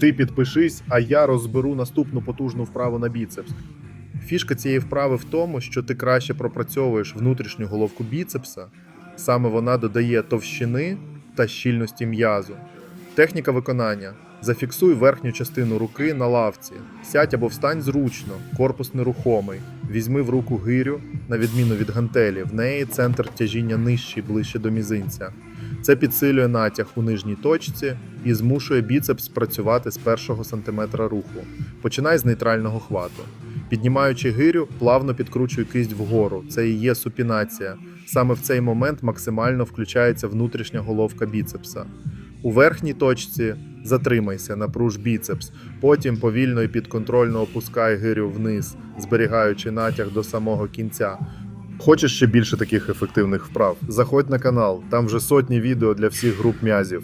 Ти підпишись, а я розберу наступну потужну вправу на біцепс. Фішка цієї вправи в тому, що ти краще пропрацьовуєш внутрішню головку біцепса, саме вона додає товщини та щільності м'язу. Техніка виконання. Зафіксуй верхню частину руки на лавці. Сядь або встань зручно, корпус нерухомий. Візьми в руку гирю, на відміну від гантелі. В неї центр тяжіння нижчий, ближче до мізинця. Це підсилює натяг у нижній точці і змушує біцепс працювати з першого сантиметра руху. Починай з нейтрального хвату. Піднімаючи гирю, плавно підкручуй кисть вгору. Це і є супінація. Саме в цей момент максимально включається внутрішня головка біцепса. У верхній точці затримайся, напруж біцепс. Потім повільно і підконтрольно опускай гирю вниз, зберігаючи натяг до самого кінця. Хочеш ще більше таких ефективних вправ? Заходь на канал, там вже сотні відео для всіх груп м'язів.